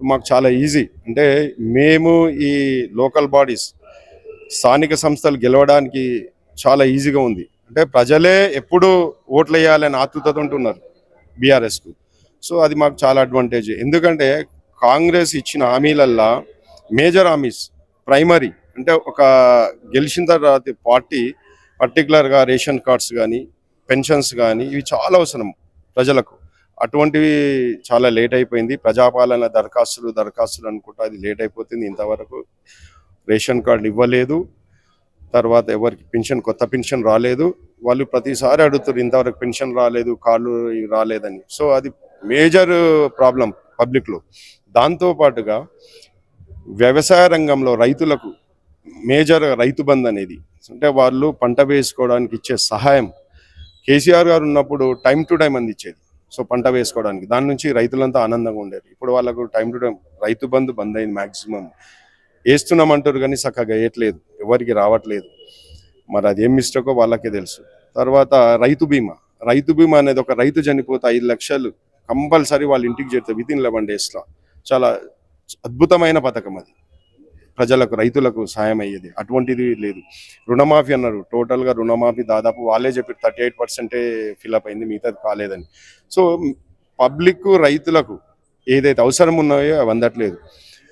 మాకు చాలా ఈజీ అంటే మేము ఈ లోకల్ బాడీస్ స్థానిక సంస్థలు గెలవడానికి చాలా ఈజీగా ఉంది. అంటే ప్రజలే ఎప్పుడు ఓట్లు వేయాలని ఆతృతతో ఉంటున్నారు బీఆర్ఎస్కు సో అది మాకు చాలా అడ్వాంటేజ్ ఎందుకంటే కాంగ్రెస్ ఇచ్చిన హామీలల్లా మేజర్ హామీస్ ప్రైమరీ అంటే ఒక గెలిచిన తర్వాత పార్టీ పర్టికులర్గా రేషన్ కార్డ్స్ కానీ పెన్షన్స్ కానీ ఇవి చాలా అవసరం ప్రజలకు. అటువంటివి చాలా లేట్ అయిపోయింది. ప్రజాపాలన దరఖాస్తులు దరఖాస్తులు అనుకుంటా అది లేట్ అయిపోతుంది. ఇంతవరకు రేషన్ కార్డు ఇవ్వలేదు. తర్వాత ఎవరికి పెన్షన్ కొత్త పెన్షన్ రాలేదు. వాళ్ళు ప్రతిసారి అడుగుతారు ఇంతవరకు పెన్షన్ రాలేదు కార్డు రాలేదని. సో అది మేజర్ ప్రాబ్లం పబ్లిక్లో. దాంతో పాటుగా వ్యవసాయ రంగంలో రైతులకు మేజర్ రైతు బంద్ అనేది అంటే వాళ్ళు పంట వేసుకోవడానికి ఇచ్చే సహాయం. కేసీఆర్ గారు ఉన్నప్పుడు టైం టు టైం అందించేది. సో పంట వేసుకోవడానికి. దాని నుంచి రైతులంతా ఆనందంగా ఉండేది. ఇప్పుడు వాళ్ళకు time to time Rythu Bandhu బంద్ అయింది మ్యాక్సిమం వేస్తున్నామంటారు కానీ చక్కగా వేయట్లేదు. ఎవరికి రావట్లేదు. మరి అదేం మిస్టేకో వాళ్ళకే తెలుసు. తర్వాత రైతు బీమా. రైతు బీమా అనేది ఒక రైతు చనిపోతే ఐదు లక్షలు కంపల్సరీ వాళ్ళ ఇంటికి చేరితే విత్ ఇన్ లెవెన్ డేస్లో. చాలా అద్భుతమైన పథకం అది. ప్రజలకు రైతులకు సాయం అయ్యేది. అటువంటిది లేదు. రుణమాఫీ అన్నారు. టోటల్గా రుణమాఫీ దాదాపు వాళ్ళే చెప్పి థర్టీ ఎయిట్ పర్సెంటే ఫిల్అప్ అయింది. మిగతాది కాలేదని. సో పబ్లిక్ రైతులకు ఏదైతే అవసరం ఉన్నాయో అవి అందట్లేదు.